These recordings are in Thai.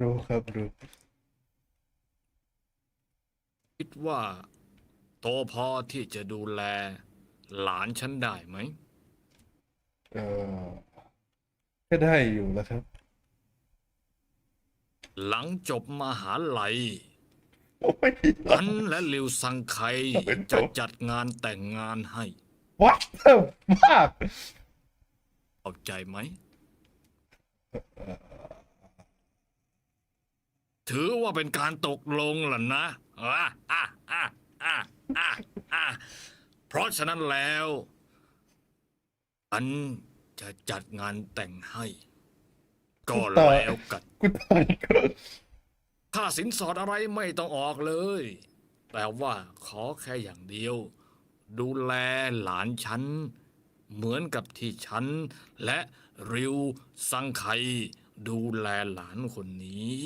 รู้ครับรู้คิดว่า โตพอที่จะดูแล หลานฉันได้ไหม เออก็ได้อยู่แล้วครับ หลังจบมหาลัยโอ้ยฉันและลิวซังไคเป็นจจะบจัดงานแต่งงานให้วัดเติมมากเข้าใจไหม ถือว่าเป็นการตกลงล่ะนะอะอะอะอะอะอะเพราะฉะนั้นแล้วฉันจะจัดงานแต่งให้ก็แล้วกันกูตายก็ค่าสินสอดอะไรไม่ต้องออกเลย แต่ว่าขอแค่อย่างเดียว ดูแลหลานฉัน เหมือนกับที่ฉัน และริวซังไคดูแลหลานคนนี้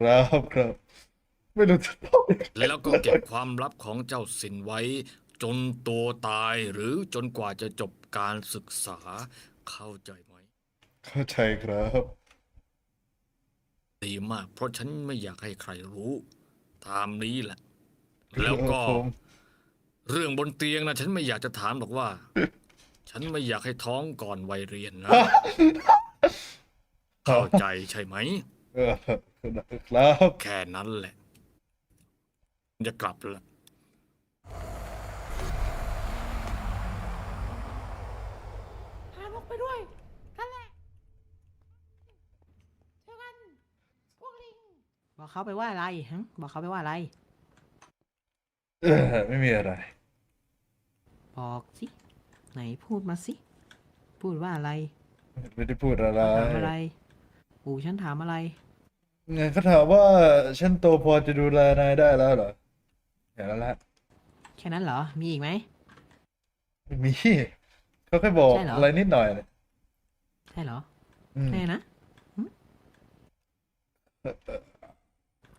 ครับครับ ไม่รู้จะตอบยังไงแล้วก็เก็บความลับของเจ้าสินไว้ จนตัวตายหรือจนกว่าจะจบการศึกษาเข้าใจไหม เข้าใจครับ ดีมาก เพราะฉันไม่อยากให้ใครรู้ ตามนี้แหละ แล้วก็ผม เรื่องบนเตียงนะฉันไม่อยากจะถามหรอกว่า ฉันไม่อยากให้ท้องก่อนวัยเรียนนะ เข้าใจใช่ไหมเออ ครับ แค่นั้นแหละจะกลับละพานกไปด้วยนั่นแหละเจอกันพวกลิง บอกเขาไปว่าอะไรฮะบอกเขาไปว่าอะไร เออไม่มีอะไร บอกสิ ไหนพูดมาสิ พูดว่าอะไรไม่ได้พูดอะไร ถามอะไร ปู่ฉันถามอะไร ไงเขาถามว่าฉันโตพอจะดูแลนายได้แล้วเหรออย่างนั้นแหละแค่นั้นเหรอ มีอีกไหม ไม่มีเขาแค่บอกใช่เหรออ อะไรนิดหน่อยเนี่ยใช่เหรออืมแน่นะหึ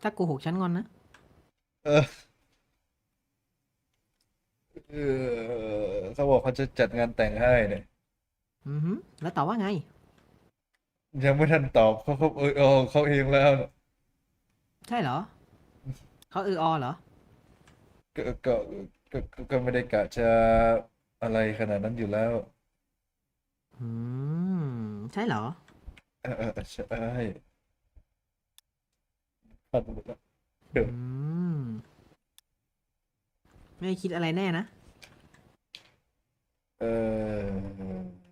ถ้าโกหกฉันงอนนะ เออเออเขาบอกเขาจะจัดงานแต่งให้เนี่ย อือหือแล้วตอบว่าไง ยังไม่ทันตอบเขาเขาเออเออเขาเองแล้วเนี่ยใช่เหรอ เขาเออออเหรอ ก็ก็ก็ก็ก็ไม่ได้กะจะอะไรขนาดนั้นอยู่แล้วอืม ใช่เหรอ เออเออใช่พันหมดแล้วเดี๋ยวอืม ไม่ได้คิดอะไรแน่นะ เออ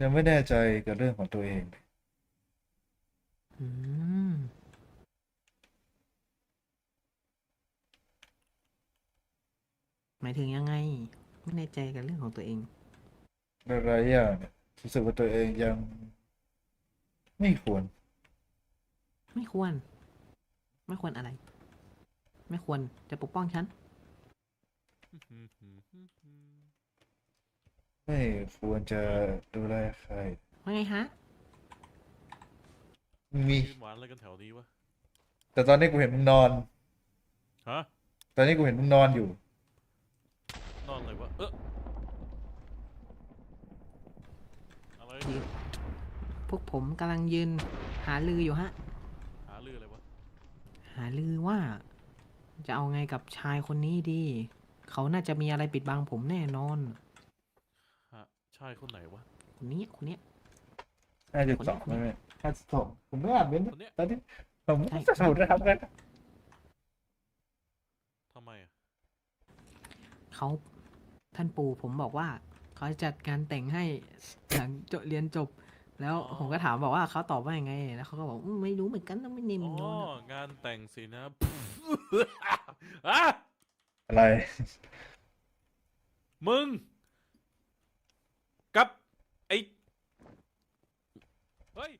ยังไม่แน่ใจกับเรื่องของตัวเอง อืม หมายถึงยังไง ไม่แน่ใจกับเรื่องของตัวเอง หลายๆอย่างเนี่ยรู้สึกว่าตัวเองยังไม่ควร ไม่ควร ไม่ควรอะไร ไม่ควรจะปกป้องฉัน ไม่ควรจะดูแลใคร ว่าไงฮะ มียืนหวานอะไรกันแถวนี้วะ แต่ตอนนี้กูเห็นมึงนอน ฮะ ตอนนี้กูเห็นมึงนอนอยู่ นอนอะไรวะ เอออะไรพวกผมกำลังยืน หาลืออยู่ฮะ หาเรื่องอะไรวะ หาลือว่า จะเอาไงกับชายคนนี้ดี เขาน่าจะมีอะไรปิดบังผมแน่นอนฮะ ชายคนไหนวะคนนี้คนเนี้ย ห้าจุดสองไม่ไม่ห้าจุดสองผมไม่อ่านเม้นต์คนเนี้ย ตอนนี้ผมใช่จะสูตรนะครับนะทำไมอะเขาท่านปู่ผมบอกว่าเขาจะจัดการแต่งให้หลังจบเรียนจบ แล้วผมก็ถามบอกว่าเขาตอบว่ายังไง แล้วเขาก็บอกอืมไม่รู้เหมือนกันนะไม่เนมอ๋อโดนอะงานแต่งสินะอะอะไร มึง กับไอเฮ้ย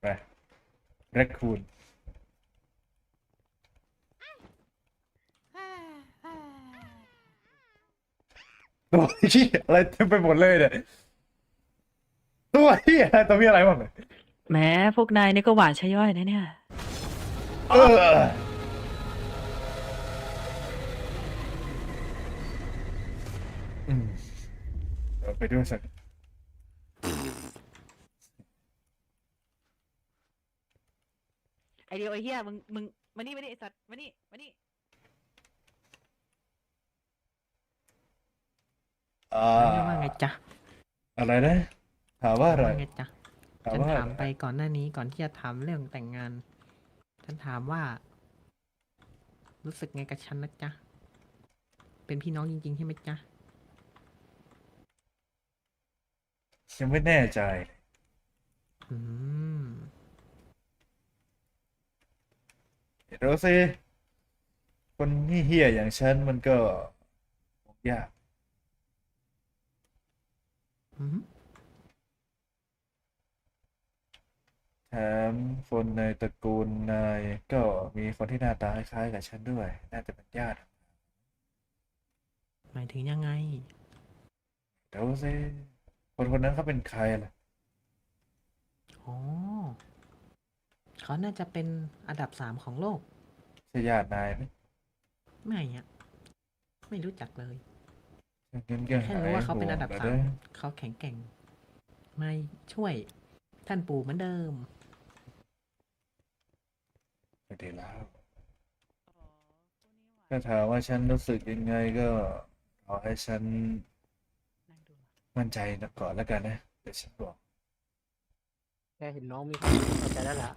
ไปแรคคูนตัวที่อะไรเต็มไปหมดเลยเนี่ยตัวที่อะไรตัวมีอะไรบ้างเนี่ยแหม้พวกนายนี่ก็หวานชะย่อยนะเนี่ย เออ อืมเดี๋ยว ไปด้วยสักไอเดียวไอเฮียมึงมึงมานี่มานี่ไอสัตว์มานี่มานี่อ่าเรียกว่าไงจ๊ะอะไรนะถามว่าอะไรว่าไงจ๊ะถามฉันว่าถามไปก่อนหน้านี้ก่อนที่จะถามเรื่องแต่งงาน ฉันถามว่า รู้สึกไงกับฉันนะจ๊ะเป็นพี่น้องจริงๆใช่ไหมจ๊ะ ยังไม่แน่ใจ อืมเดี๋ยวสิคนเฮี้ยๆอย่างฉันมันก็ยากอืมแถมคนในตระกูลนายก็มีคนที่หน้าตาคล้ายๆกับฉันด้วย น่าจะเป็นญาติหมายถึงยังไง เดี๋ยวสิ คนคนนั้นเขาเป็นใครล่ะ อ๋อเขาน่าจะเป็นอันดับสามของโลก ใช่ญาตินายไหมไม่อะไม่รู้จักเลยงั้นก็แค่หายรู้ว่าเขาเป็นห่วอังนดับแล้วสามเด้อเขาแข็งแกร่ง ไม่ช่วยท่านปู่เหมือนเดิมไม่ได้แล้วถ้าถามว่าฉันรู้สึกยังไงก็ขอให้ฉันนั่งดู มั่นใจก่อนแล้วกันนะเดี๋ยวฉันบอกแค่เห็นน้องมีความสุขเข้าใจแล้วล่ะ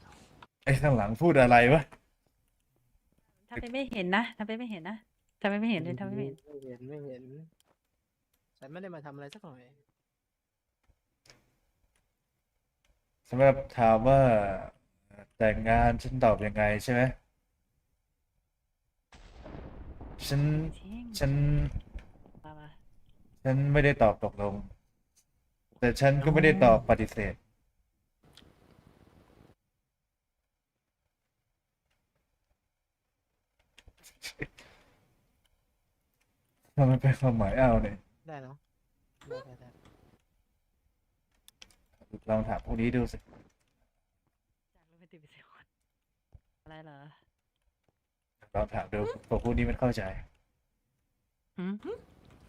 ไอ้ข้างหลังพูดอะไรวะทำเป็นไม่เห็นนะทำเป็นไม่เห็นนะทำเป็นไม่เห็นเลยทำเป็นไม่เห็น ไม่เห็นไม่เห็นฉันไม่ได้มาทำอะไรสักหน่อยสำหรับถามว่าแต่งงานฉันตอบยังไงใช่ไหมฉันจริงฉันมามา ฉันไม่ได้ตอบตกลง แต่ฉันก็ไม่ได้ตอบปฏิเสธ ทำไมเป็นความหมายเอาเนี่ยได้เนาะได้ได้ได้ลองถามพวกนี้ดูสิ จากโรแมนติกเป็นเซลล์อะไรเหรอลองถามดูพวกพวกนี้มันเข้าใจ หืม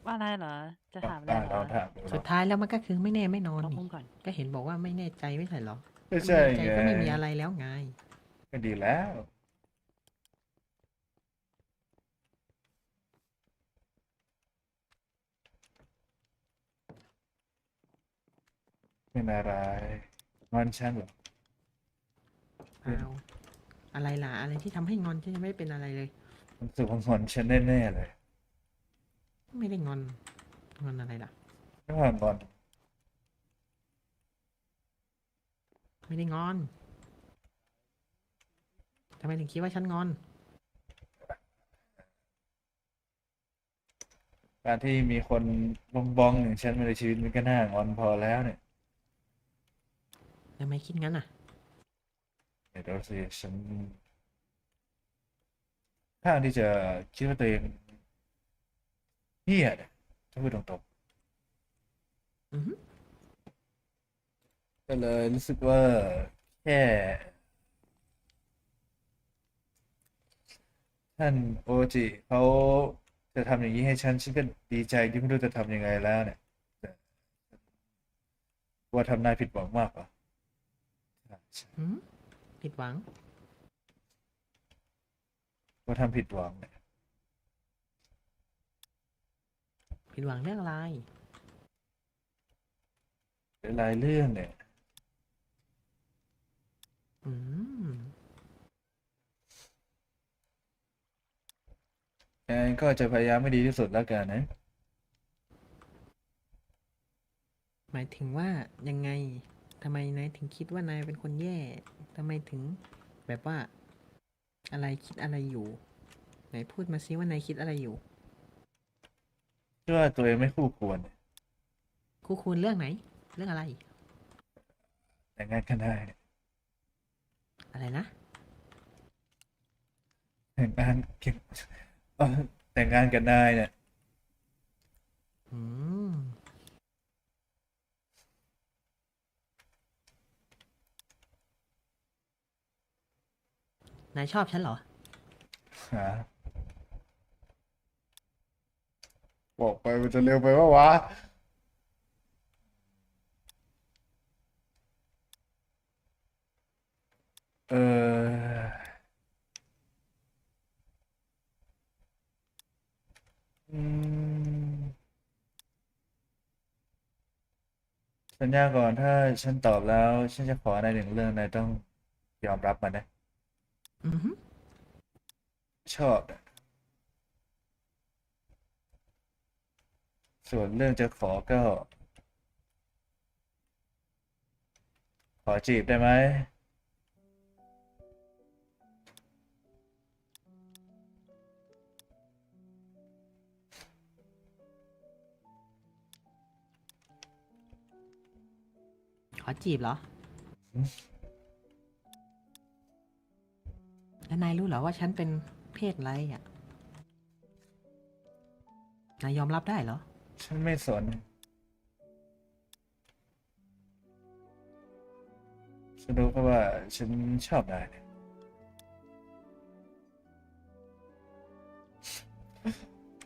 ว่าอะไรเหรอ จะถามอะไรอะเหลรอองถามดูสุดท้ายแล้วมันก็คือไม่แน่ไม่นอนลองนี่พุ่งก่อน ก็เห็นบอกว่าไม่แน่ใจไม่ใช่เหรอไม่ไม่ใช่แน่ใจไงก็ไม่มีอะไรแล้วไง ก็ดีแล้ว เป็นอะไรงอนฉันเหรอ อืม เอาอะไรล่ะ อะไรที่ทำให้งอนฉันยังไม่เป็นอะไรเลยมันรู้สึกว่างอนฉันแน่ๆเลย ไม่ได้งอน งอนอะไรล่ะ ไม่ว่างอนไม่ได้งอนทำไมถึงคิดว่าฉันงอน การที่มีคนบองบองๆอย่างฉันมาในชีวิตมันก็น่างอนพอแล้วเนี่ยทำไมคิดงั้นอะเดี๋ยวสิฉันข้างที่จะคิดว่าตัวเองเฮี้ยเนี่ยถ้าพูดตรงอือฮึๆก็เลยรู้สึกว่าแค่ท่านโอจิเขาจะทำอย่างนี้ให้ฉัน ฉันก็ดีใจที่ไม่รู้จะทำยังไงแล้วเนี่ยแต่ว่าทำนายผิดหวังมากกว่าใช่ใช่อืมผิดหวัง ว่าทำผิดหวังเนี่ย ผิดหวังเรื่องอะไรหลายๆเรื่องเนี่ยอืมยังไงก็จะพยายามไม่ดีที่สุดแล้วกันนะ หมายถึงว่ายังไงทำไมนายถึงคิดว่านายเป็นคนแย่ทำไมถึงแบบว่า อะไรคิดอะไรอยู่ ไหนพูดมาซิว่านายคิดอะไรอยู่เชื่อว่าตัวเองไม่คู่ควรคู่คุณเรื่องไหน เรื่องอะไร แต่งงานกันได้เนี่ยอะไรนะ แต่งงานเก็บเอ่อแต่งงานกันได้เนี่ย อืม นายชอบฉันเหรอ หา บอกไปมันจะเร็วไปว่าวะเอออืมสัญญาก่อนถ้าฉันตอบแล้ว ฉันจะขอในหนึ่งเรื่องนายต้องยอมรับมันนะอือฮึชอบนะ ส่วนเรื่องจะขอก็ ขอจีบได้ไหมขอจีบเหรออืมแล้วนายรู้เหรอว่าฉันเป็นเพศอะไรอะ นายยอมรับได้เหรอ ฉันไม่สนฉันรู้แค่ว่าฉันชอบนายเนี่ย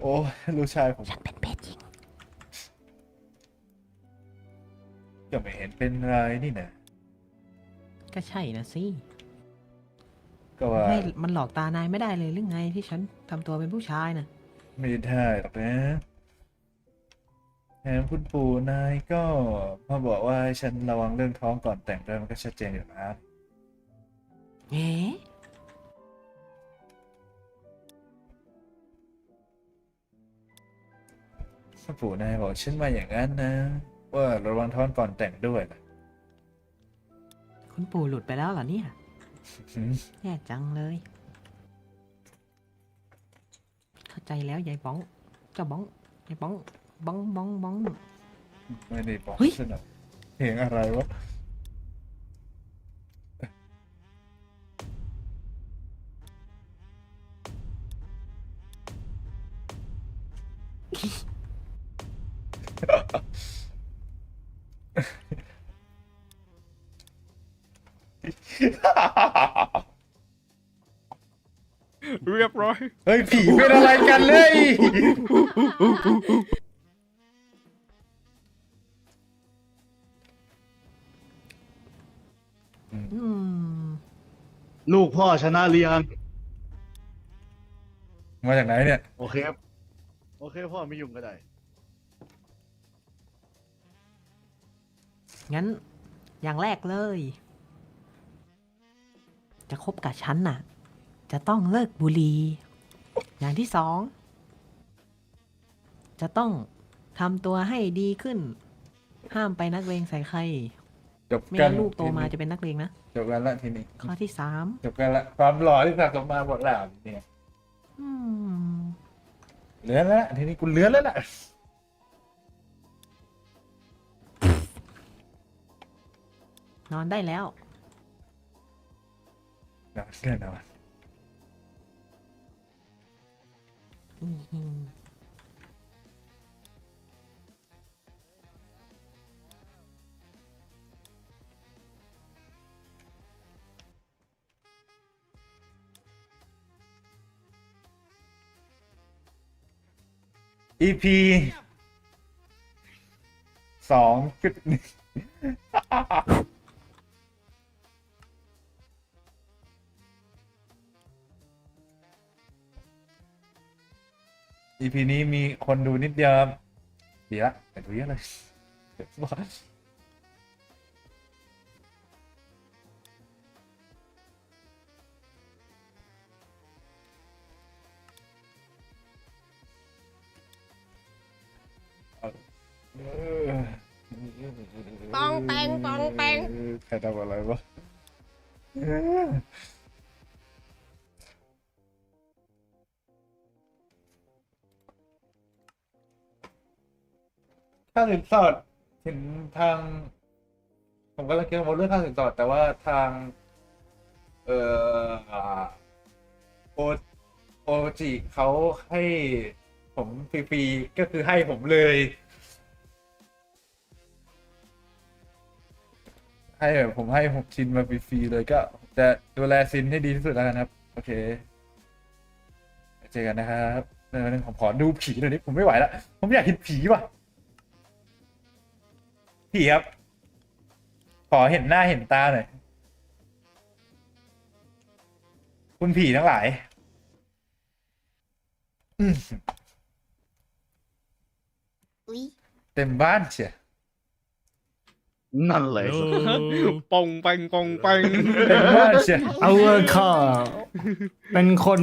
โอ้ยลูกชายผมฉันเป็นเพศหญิงก็ไม่เห็นเป็นไรนี่นะก็ใช่นะสิก็ว่าไม่มันหลอกตานายไม่ได้เลยหรือไงที่ฉันทำตัวเป็นผู้ชายนะไม่ได้หรอกนะ แถมคุณปู่นายก็มาบอกว่าให้ฉันระวังเรื่องท้องก่อนแต่งด้วยมันก็ชัดเจนอยู่นะเอ๊ะคุณปู่นายบอกฉันมาอย่างนั้นนะ ว่าระวังท้องก่อนแต่งด้วยนะคุณปู่หลุดไปแล้วเหรอเนี่ยหืมแย่จังเลย เข้าใจแล้วยายบ้อง เจ้าบ้องยายบ้อง บ้องบ้องบ้อง ไม่ได้บอกเฮ้ยฉันหรอกเพลงอะไรวะเรียบร้อย เฮ้ยผีเป็นอะไรกันเลย กพ่อชนะหรือยังมาจากไหนเนี่ย โอเคครับโอเคพ่อไม่ยุ่งก็ได้ งั้น อย่างแรกเลย จะคบกับฉันน่ะ จะต้องเลิกบุหรี่อย่างที่สอง จะต้องทำตัวให้ดีขึ้น ห้ามไปนักเลงใส่ใคร จบไม่กัน งั้นลูกโตมาทีนี้จะเป็นนักเลงนะ จบกันละทีนี้ข้อที่สามจบกันละความหล่อที่สะสมมาหมดแล้วเนี่ยอืมเหลือแล้วทีนี้กูเหลือแล้วล่ะนอนได้แล้วนอนแน่นอน อืม อีพีสองจุดหนึ่งอีพีนี้มีคนดูนิดเดียวครับดีละแต่ดูเยอะเลย แปงปองแปงใครทำอะไรวะค่าสินสอดเห็นทาง ผมก็เลยคิดว่าเรื่องค่าสินสอด แต่ว่าทาง เอ่อโอโอจิเขาให้ผมฟรีๆก็คือให้ผมเลย ให้แบบผมให้หกชิ้นมาฟรีๆเลยก็จะดูแลซินให้ดีที่สุดแล้วกันครับ โอเคเจอกันนะครับเออผมขอดูผีหน่อยดิผมไม่ไหวแล้วผมอยากเห็นผีว่ะผีครับ ขอเห็นหน้าเห็นตาหน่อยคุณผีทั้งหลายอืมอุ๊ยเต็มบ้านเชีย นั่นเลยปองแปงปองแปงเต็มบ้านเชียเอาเวอร์ค่ะเป็นคน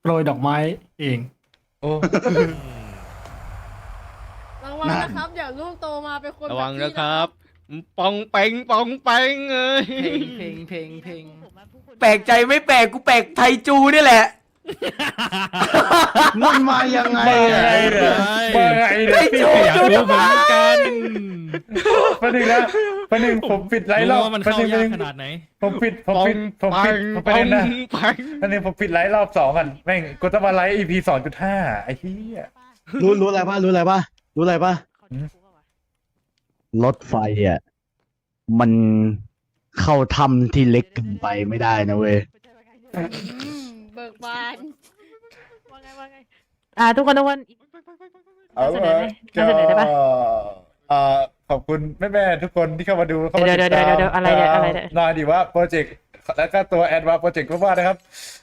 โปรยดอกไม้เอง โอ้ระวังนะครับเดี๋ยวลูกโตมาเป็นคนระวังแพี่นะครับปองแปงปองแปงเอ้ยเพลงเพลงเพลงผมว่าผู้คนแปลกใจไม่แปลกกูแปลกไทจูนี่แหละ มันมายังไงมาอะไงเนี่ยมาไงเนี่ยไอ้จูอยากรู้เหมือนกันประหนึ่งนะประหนึ่งผมปิดไลฟ์รอบว่ามันประเข้าหนึ่งประหยากนึ่งขนาดไหน ผมปิดผมปองปิดผมแปปิดงผมปประอเด็งนนะแปงประเด็นผมปิดไลฟ์รอบสองกันแม่งกูจะมาไลฟ์ EP สองจุดห้าไอ้เหี้ย รู้รู้อะไรป่ะรู้อะไรป่ะรู้อะไรป่ะเขาจะกลัวปะวะรถไฟอะมันเข้าถ้ำที่เล็กเกินไปไม่ได้นะเว้ยอืมเบิกบานว่าไงว่าไงอ่าทุกคนทุกคนเอาเสนอละไหมเสนอได้ปะเอ่อขอบคุณแม่ๆทุกคนที่เข้ามาดูเข้ามาเดี๋ยวติดตามเดี๋ยวเดี๋ยวอะไรเนี่ยอะไรเนี่ยหน่อยดีว่าโปรเจกต์แล้วก็ตัวแอดวาโปรเจกต์ก็ว่านะครับ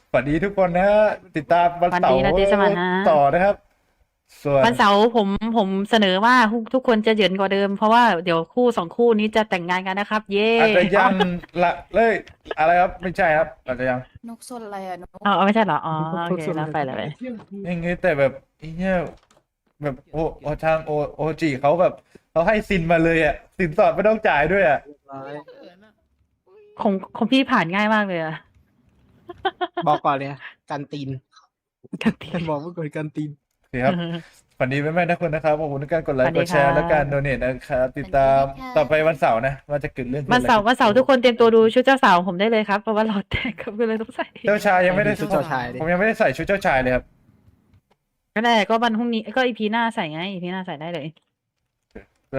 สวัสดีทุกคนนะฮะติดตามวันเสาร์วันดีนะเจสมันนะ ต่อนะครับ ส่วนวันเสาร์ผมผมเสนอว่าทุกคนจะเหยินกว่าเดิม เพราะว่าเดี๋ยวคู่สองคู่นี้จะแต่งงานกันนะครับ เย่อาจจะยังละเลยอะไรครับไม่ใช่ครับอาจจะยังนกสนอะไรอะนกอ๋อไม่ใช่เหรอ อ๋อโอเคแล้วไปเลยยังไงแต่แบบไอ้เนี่ยแบบโอโอทางโอโอจีเขาแบบเขาให้ซินมาเลยอะ สินสอดไม่ต้องจ่ายด้วยอะของของพี่ผ่านง่ายมากเลยอะบอกก่อนเลยกันตีนกันทีบอกไว้ก่อนกันตีนโอเคครับฝันดีแม่ๆทุกคนนะครับขอบคุณทุกการกดไลสวัค์สดีกดแชร์ค่ะและการโดเนทนะครับติดตามต่อไปวันเสาร์นะว่าจะเกิดเรื่องวันเสาร์วันเสาร์ทุกคนเตรียมตัวดูชุดเจ้าสาวผมได้เลยครับเพราะว่าหลอดแตกครับก็เลยต้องใส่เจ้าชายยังไม่ได้ชุดเจ้าชายดิผมยังไม่ได้ใส่ชุดเจ้าชายเลยครับก็ได้ก็วันพรุ่งนี้ก็อีพีหน้าใส่ไงอีพีหน้าใส่ได้เลย